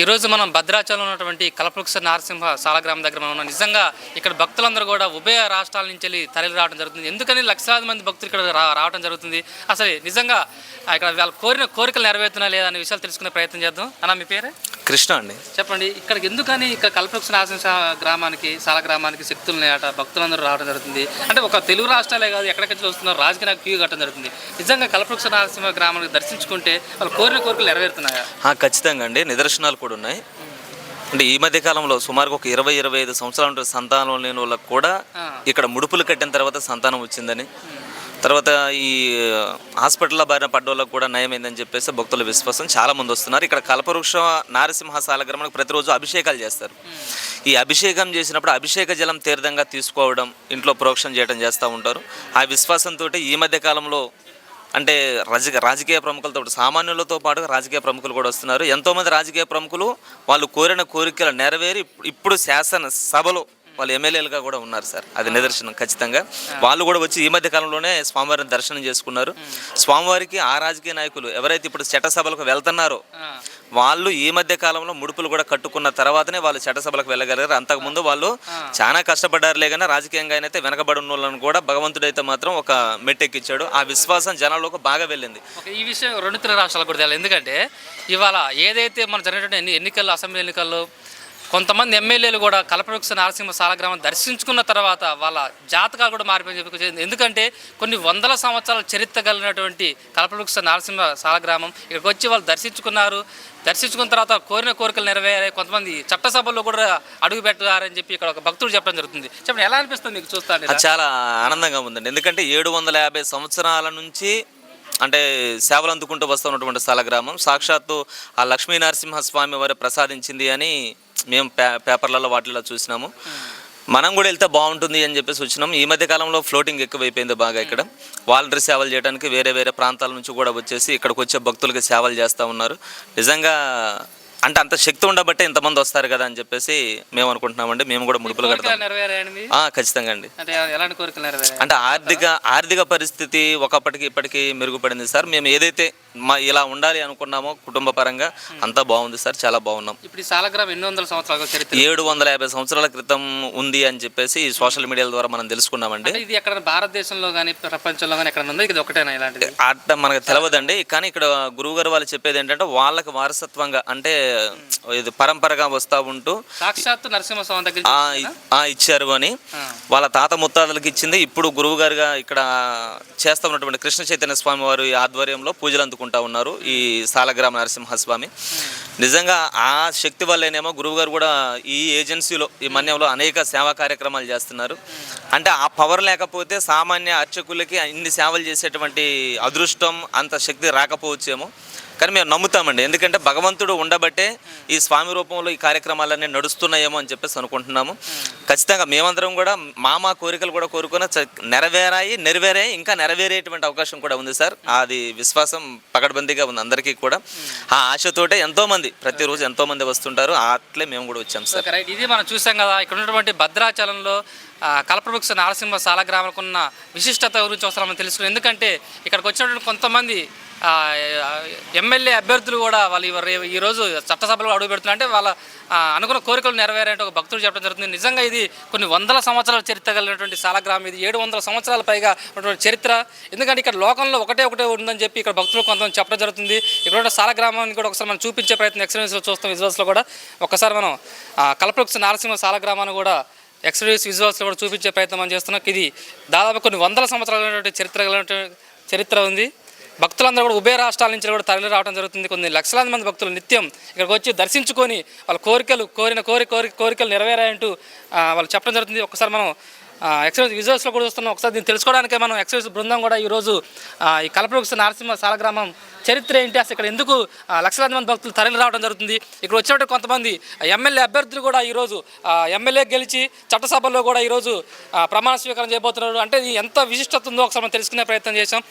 ఈరోజు మనం భద్రాచలం ఉన్నటువంటి కలపవృక్ష నరసింహ సాలగ్రామం దగ్గర మనం ఉన్నాం. నిజంగా ఇక్కడ భక్తులందరూ కూడా ఉభయ రాష్ట్రాల నుంచి వెళ్ళి తరలి రావడం జరుగుతుంది. ఎందుకని లక్షలాది మంది భక్తులు ఇక్కడ రావడం జరుగుతుంది? అసలు నిజంగా ఇక్కడ వాళ్ళ కోరిన కోరికలు నెరవేరుతున్నా లేదా అనే విషయాలు తెలుసుకునే ప్రయత్నం చేద్దాం. అన్న మీ పేరే? కృష్ణ అండి. చెప్పండి ఇక్కడికి ఎందుకని ఇక్కడ కల్పవృక్ష నరసింహ గ్రామానికి సాల గ్రామానికి శక్తులు ఉన్నాయట భక్తులందరూ రావడం జరుగుతుంది? అంటే ఒక తెలుగు రాష్ట్రాలే కాదు ఎక్కడికి వస్తున్నారు రాజకీయ క్యూ కట్టడం జరుగుతుంది. నిజంగా కల్పవృక్ష నరసింహ గ్రామానికి దర్శించుకుంటే వాళ్ళు కోరిన కోరికలు నెరవేరుతున్నాయా? ఖచ్చితంగా అండి. నిదర్శనాలు కూడా ఉన్నాయి. అంటే ఈ మధ్య కాలంలో సుమారు ఒక ఇరవై ఇరవై ఐదు సంవత్సరాల సంతానం లేని వాళ్ళకి కూడా. ఇక్కడ ముడుపులు కట్టిన తర్వాత సంతానం వచ్చిందని. తర్వాత ఈ హాస్పిటల్లో బారిన పడ్డ వాళ్ళకి కూడా నయమైందని చెప్పేసి భక్తుల విశ్వాసం చాలా మంది వస్తున్నారు. ఇక్కడ కల్పవృక్ష నారసింహ సాలగ్రామానికి ప్రతిరోజు అభిషేకాలు చేస్తారు. ఈ అభిషేకం చేసినప్పుడు అభిషేక జలం తీర్థంగా తీసుకోవడం ఇంట్లో ప్రోక్షణ చేయడం చేస్తూ ఉంటారు. ఆ విశ్వాసంతో ఈ మధ్య కాలంలో అంటే రాజకీయ రాజకీయ ప్రముఖులతో పాటు సామాన్యులతో పాటు రాజకీయ ప్రముఖులు కూడా వస్తున్నారు. ఎంతోమంది రాజకీయ ప్రముఖులు వాళ్ళు కోరిన కోరికలు నెరవేరి ఇప్పుడు- శాసన సభలో వాళ్ళు ఎమ్మెల్యేలుగా కూడా ఉన్నారు సార్. అది నిదర్శనం ఖచ్చితంగా. వాళ్ళు కూడా వచ్చి ఈ మధ్య కాలంలోనే స్వామివారిని దర్శనం చేసుకున్నారు. స్వామివారికి ఆ రాజకీయ నాయకులు ఎవరైతే ఇప్పుడు చట్టసభలకు వెళ్తున్నారో. వాళ్ళు ఈ మధ్య కాలంలో ముడుపులు కూడా కట్టుకున్న తర్వాతనే వాళ్ళు చట్టసభలకు వెళ్ళగలిగారు. అంతకుముందు వాళ్ళు చాలా కష్టపడ్డారులే కానీ రాజకీయంగా అయితే వెనకబడి ఉన్న వాళ్ళని కూడా భగవంతుడైతే మాత్రం ఒక మెట్టెక్కిచ్చాడు. ఆ విశ్వాసం జనాల్లోకి బాగా వెళ్ళింది. ఈ విషయం రెండు తెలుగు రాష్ట్రాలకు కూడా ఎందుకంటే ఇవాళ ఏదైతే మన జరిగినటువంటి ఎన్ని ఎన్నికల్లో అసెంబ్లీ ఎన్నికల్లో కొంతమంది ఎమ్మెల్యేలు కూడా కల్పవృక్ష నరసింహ సాలగ్రామం దర్శించుకున్న తర్వాత వాళ్ళ జాతకాలు కూడా మారిపోయి చెప్పి ఎందుకంటే కొన్ని వందల సంవత్సరాల చరిత్ర కలిగినటువంటి కల్పవృక్ష నరసింహ సాలగ్రామం ఇక్కడికి వచ్చి వాళ్ళు దర్శించుకున్నారు. దర్శించుకున్న తర్వాత కోరిన కోరికలు నెరవేరాయి. కొంతమంది చట్టసభల్లో కూడా అడుగు పెట్టారని చెప్పి ఇక్కడ ఒక భక్తుడు చెప్పడం జరుగుతుంది. చెప్పండి ఎలా అనిపిస్తుంది మీకు చూస్తాను చాలా ఆనందంగా ఉందండి. ఎందుకంటే ఏడు వందల యాభై సంవత్సరాల నుంచి అంటే సేవలు అందుకుంటూ వస్తున్నటువంటి స్థల గ్రామం. సాక్షాత్తు ఆ లక్ష్మీ నరసింహస్వామి వారు ప్రసాదించింది అని మేము పే పేపర్లలో వాటిల్లో చూసినాము. మనం కూడా వెళ్తే బాగుంటుంది అని చెప్పేసి వచ్చినాం. ఈ మధ్య కాలంలో ఫ్లోటింగ్ ఎక్కువైపోయింది బాగా ఇక్కడ. వాలంటరీ సేవలు చేయడానికి వేరే వేరే ప్రాంతాల నుంచి కూడా వచ్చేసి ఇక్కడికి వచ్చే భక్తులకి సేవలు చేస్తూ ఉన్నారు. నిజంగా అంటే అంత శక్తి ఉండబట్టే ఇంతమంది వస్తారు కదా అని చెప్పేసి మేము అనుకుంటున్నామండి. మేము కూడా ముడుపులు కడతాం. ఖచ్చితంగా అండి. అంటే ఆర్థిక ఆర్థిక పరిస్థితి ఒకప్పటికి ఇప్పటికి మెరుగుపడింది సార్. మేము ఏదైతే మా ఇలా ఉండాలి అనుకున్నామో కుటుంబ పరంగా అంతా బాగుంది సార్. చాలా బాగున్నాం. ఇప్పుడు సాలగ్రామం ఎన్ని వందల సంవత్సరాల చరిత్ర? ఏడు వందల యాభై సంవత్సరాల క్రితం ఉంది అని చెప్పేసి సోషల్ మీడియాల ద్వారా మనం తెలుసుకున్నామండి. ఇది ఎక్కడ భారతదేశంలో కానీ ప్రపంచంలో కానీ ఎక్కడ ఉందో? ఇది ఒకటేనా ఇలాంటిది? అట్ట మనకు తెలియదండి కానీ ఇక్కడ గురువు గారు వాళ్ళు చెప్పేది ఏంటంటే వాళ్ళకి వారసత్వంగా అంటే ఇది పరంపరగా వస్తూ ఉంటూ సాక్షాత్తు నరసింహస్వామి దగ్గర ఇచ్చారు? అని. వాళ్ళ తాత ముత్తాతలకి ఇచ్చింది. ఇప్పుడు గురువు గారుగా ఇక్కడ చేస్తా ఉన్నటువంటి కృష్ణ చైతన్య స్వామి వారి ఆధ్వర్యంలో పూజలు అందుకుంటా ఉన్నారు ఈ సాలగ్రామ నరసింహస్వామి. నిజంగా ఆ శక్తి వల్లేనేమో గురువు గారు కూడా ఈ ఏజెన్సీలో ఈ మన్యంలో అనేక సేవా కార్యక్రమాలు చేస్తున్నారు. అంటే ఆ పవర్ లేకపోతే సామాన్య అర్చకులకి ఇన్ని సేవలు చేసేటువంటి అదృష్టం అంత శక్తి రాకపోవచ్చేమో. కానీ మేము నమ్ముతామండి. ఎందుకంటే భగవంతుడు ఉండబట్టే ఈ స్వామి రూపంలో ఈ కార్యక్రమాలన్నీ నడుస్తున్నాయేమో అని చెప్పేసి అనుకుంటున్నాము. ఖచ్చితంగా మేమందరం కూడా మా మా కోరికలు కూడా కోరుకున్న నెరవేరాయి నెరవేరాయి ఇంకా నెరవేరేటువంటి అవకాశం కూడా ఉంది సార్. అది విశ్వాసం పకడ్బందీగా ఉంది అందరికీ కూడా. ఆ ఆశతోటే ఎంతోమంది ప్రతిరోజు ఎంతోమంది వస్తుంటారు. అట్లే మేము కూడా వచ్చాం సార్. ఇది మనం చూసాం కదా ఇక్కడ ఉన్నటువంటి భద్రాచలంలో కల్పవృక్ష నరసింహ సాలగ్రామాలకు ఉన్న విశిష్టత గురించి ఒకసారి మనం ఎందుకంటే ఇక్కడికి వచ్చినటువంటి కొంతమంది ఎమ్మెల్యే అభ్యర్థులు కూడా వాళ్ళు ఈరోజు ఈ రోజు చట్టసభలో అడుగు పెడుతున్నారు. అంటే వాళ్ళ అనుకున్న కోరికలు నెరవేరంటే ఒక భక్తుడు చెప్పడం జరుగుతుంది. నిజంగా ఇది కొన్ని వందల సంవత్సరాల చరిత్ర కలిగినటువంటి సాలగ్రామం ఇది ఏడు వందల సంవత్సరాల పైగా ఉన్నటువంటి చరిత్ర. ఎందుకంటే ఇక్కడ లోకంలో ఒకటే ఒకటే ఉందని చెప్పి ఇక్కడ భక్తులు కొంతమంది చెప్పడం జరుగుతుంది. ఇక్కడ ఉన్న సాలగ్రామాన్ని కూడా ఒకసారి మనం చూపించే ప్రయత్నం ఎక్స్పీరియన్స్లో చూస్తాం విజువల్స్లో కూడా. ఒకసారి మనం కల్పవృక్ష నరసింహ సాలగ్రామాన్ని కూడా ఎక్స్పీరియన్స్ విజువల్స్లో కూడా చూపించే ప్రయత్నం మనం చేస్తున్నాం. ఇది దాదాపు కొన్ని వందల సంవత్సరాలైనటువంటి చరిత్ర చరిత్ర ఉంది. భక్తులందరూ కూడా ఉభయ రాష్ట్రాల నుంచి కూడా తరలి రావడం జరుగుతుంది. కొన్ని లక్షలాది మంది భక్తులు నిత్యం ఇక్కడికి వచ్చి దర్శించుకొని వాళ్ళ కోరికలు కోరిన కోరి కోరి కోరికలు నెరవేరాయంటూ వాళ్ళు చెప్పడం జరుగుతుంది. ఒకసారి మనం ఎక్సైజ్ విజువల్స్లో కూడా చూస్తున్నాం. ఒకసారి దీన్ని తెలుసుకోవడానికే మనం ఎక్సైజ్ బృందం కూడా ఈరోజు ఈ కలపవృక్ష నరసింహ సాలగ్రామం చరిత్ర ఏంటి? అసలు ఇక్కడ ఎందుకు లక్షలాది మంది భక్తులు తరలి రావడం జరుగుతుంది? ఇక్కడ వచ్చినట్టు కొంతమంది ఎమ్మెల్యే అభ్యర్థులు కూడా ఈరోజు ఎమ్మెల్యే గెలిచి చట్టసభలో కూడా ఈరోజు ప్రమాణ స్వీకారం చేయబోతున్నారు. అంటే ఇది ఎంత విశిష్టత ఉందో ఒకసారి మనం తెలుసుకునే ప్రయత్నం చేశాం.